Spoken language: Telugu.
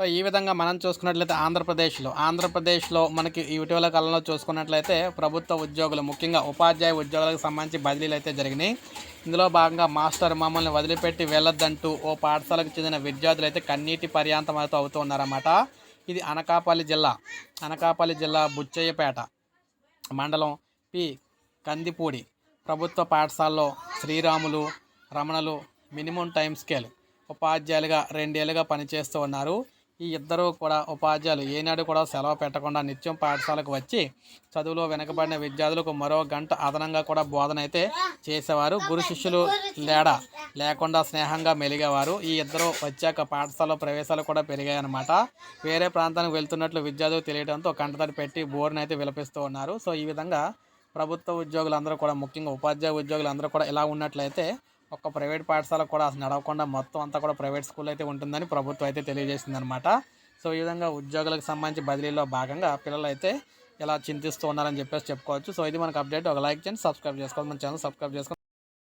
సో ఈ విధంగా మనం చూసుకున్నట్లయితే ఆంధ్రప్రదేశ్లో ఆంధ్రప్రదేశ్లో మనకి ఇటీవల కాలంలో చూసుకున్నట్లయితే ప్రభుత్వ ఉద్యోగులు ముఖ్యంగా ఉపాధ్యాయ ఉద్యోగులకు సంబంధించి బదిలీలు అయితే జరిగినాయి. ఇందులో భాగంగా మాస్టర్ మమ్మల్ని వదిలిపెట్టి వెళ్ళొద్దంటూ ఓ పాఠశాలకు చెందిన విద్యార్థులు అయితే కన్నీటి పర్యాంతం అయితే అవుతూ ఉన్నారన్నమాట. ఇది అనకాపల్లి జిల్లా అనకాపల్లి జిల్లా బుచ్చయ్యపేట మండలం పి. కందిపూడి ప్రభుత్వ పాఠశాలలో శ్రీరాములు రమణలు మినిమం టైం స్కేల్ ఉపాధ్యాయులుగా రెండేళ్ళుగా పనిచేస్తూ ఉన్నారు. ఈ ఇద్దరు కూడా ఉపాధ్యాయులు. ఏనాడు కూడా సెలవు పెట్టకుండా నిత్యం పాఠశాలకు వచ్చి చదువులో వెనకబడిన విద్యార్థులకు మరో గంట అదనంగా కూడా బోధన అయితే చేసేవారు. గురు శిష్యులు లేడా లేకుండా స్నేహంగా మెలిగేవారు. ఈ ఇద్దరు వచ్చాక పాఠశాలలో ప్రవేశాలు కూడా పెరిగాయన్నమాట. వేరే ప్రాంతానికి వెళ్తున్నట్లు విద్యార్థులు తెలియడంతో కంటతడి పెట్టి బోర్ని అయితే విలపిస్తూ ఉన్నారు. సో ఈ విధంగా ప్రభుత్వ ఉద్యోగులందరూ కూడా ముఖ్యంగా ఉపాధ్యాయ ఉద్యోగులందరూ కూడా ఇలా ఉన్నట్లయితే ఒక్క ప్రైవేట్ పాఠశాల కూడా అసలు నడవకుండా మొత్తం అంతా కూడా ప్రైవేట్ స్కూల్ అయితే ఉంటుందని ప్రభుత్వం అయితే తెలియజేసిందనమాట సో ఈ విధంగా ఉద్యోగులకు సంబంధించి బదిలీలో భాగంగా పిల్లలు అయితే ఇలా చింతిస్తూ ఉన్నారని చెప్పేసి చెప్పుకోవచ్చు. సో ఇది మనకు అప్డేట్. ఒక లైక్ చేయండి సబ్స్క్రైబ్ చేసుకోవాలి. మన ఛానల్ సబ్స్క్రైబ్ చేసుకోండి.